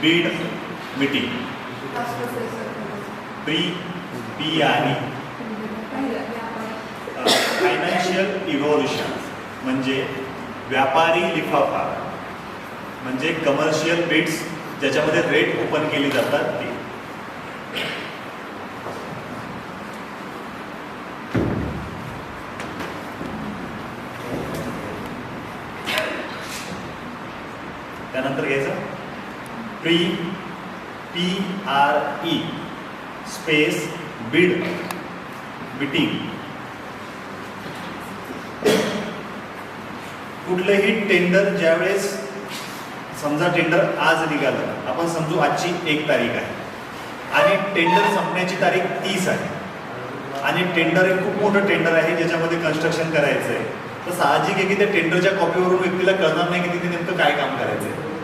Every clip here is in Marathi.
Bid meeting. प्री पी आणि फायनान्शियल इव्हॉल्युशन म्हणजे व्यापारी लिफाफा. म्हणजे कमर्शियल बिट्स ज्याच्यामध्ये रेट ओपन केली जातात ती. त्यानंतर घ्यायचं? Pre P R E space bid bidding कुठलंही टेंडर ज्यावेळेस समजा टेंडर आज निघालं आपण समजू आजची एक तारीख आहे. आणि टेंडर संपण्याची तारीख तीस आहे. आणि टेंडर हे खूप मोठं टेंडर आहे ज्याच्यामध्ये कन्स्ट्रक्शन करायचं आहे तर साहजिक आहे की त्या टेंडरच्या कॉपीवरून व्यक्तीला कळणार नाही की तिथे नेमकं काय काम करायचं आहे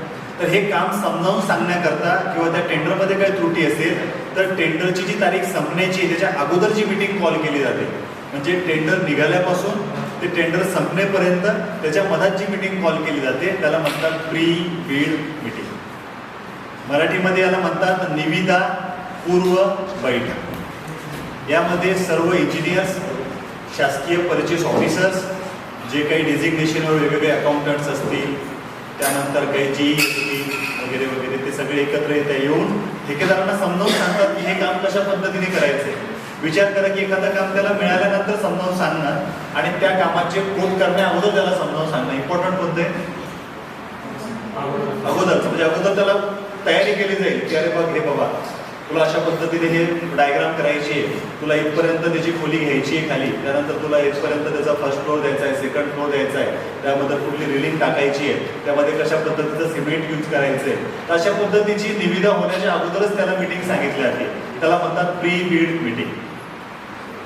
तर हे काम समजावून सांगण्याकरता किंवा त्या टेंडरमध्ये काही त्रुटी असेल तर टेंडरची जी तारीख संपण्याची त्याच्या अगोदरची मीटिंग कॉल केली जाते म्हणजे टेंडर निघाल्यापासून ते टेंडर संपण्यापर्यंत त्याच्या मधात जी मीटिंग कॉल केली जाते त्याला म्हणतात प्री बीड मीटिंग मराठीमध्ये याला म्हणतात निविदा पूर्व बैठक. यामध्ये सर्व इंजिनियर्स शासकीय परचेस ऑफिसर्स जे काही डेझिग्नेशनवर वेगवेगळे अकाउंटंट्स असतील त्यानंतर काही जी असतील वगैरे वगैरे ते सगळे एकत्र येत येऊन ठेकेदारांना समजावून सांगतात की हे काम कशा पद्धतीने करायचं विचार करा की एखादं काम त्याला मिळाल्यानंतर समजावून सांगणार आणि त्या कामाचे पोट करण्या अगोदर त्याला समजावून सांगणं इम्पॉर्टंट कोणतं अगोदर म्हणजे अगोदर त्याला तयारी केली जाईल की अरे बघ हे बाबा तुला अशा पद्धतीने हे डायग्राम करायची आहे. तुला इथपर्यंत त्याची खोली घ्यायची आहे खाली. त्यानंतर तुला इथपर्यंत त्याचा फर्स्ट फ्लोअर द्यायचा आहे सेकंड फ्लोअर द्यायचा आहे. त्यामध्ये कुठली रिलिंग टाकायची आहे. त्यामध्ये कशा पद्धतीचं सिमेंट यूज करायचं आहे. तर अशा पद्धतीची निविदा होण्याच्या अगोदरच त्याला मिटिंग सांगितली जाते. त्याला म्हणतात प्री बीड मिटिंग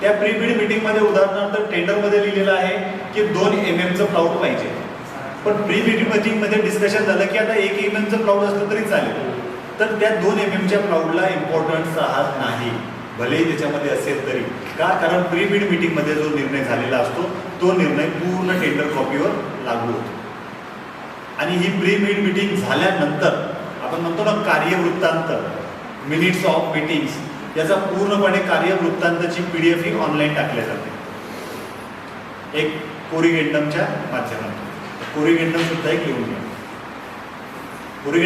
त्या प्री बीड मिटिंगमध्ये उदाहरणार्थ टेंडरमध्ये लिहिलेलं आहे की दोन एम एमचं प्लाउट पाहिजे. पण प्री मीटिंग मीटिंगमध्ये डिस्कशन झालं की आता एक एम एमचं प्लाउड असलं तरी चालेल. तर त्या दोन एम एमच्या प्लाउडला इम्पॉर्टन्स राहत नाही. भलेही त्याच्यामध्ये असेल तरी. का? कारण प्री मीटिंगमध्ये जो निर्णय झालेला असतो तो निर्णय पूर्ण टेंडर कॉपीवर लागू होतो. आणि ही प्री मीटिंग झाल्यानंतर आपण म्हणतो ना कार्यवृत्तांत मिनिट्स ऑफ मीटिंग्स याचा पूर्णपणे कार्यवृत्तांताची पी डी एफ ही ऑनलाईन टाकल्या जाते. एक कोरिगेंडमच्या माध्यमातून. कोरिगेंडम सुद्धा एक लिहून घ्या. कोरिगेंडम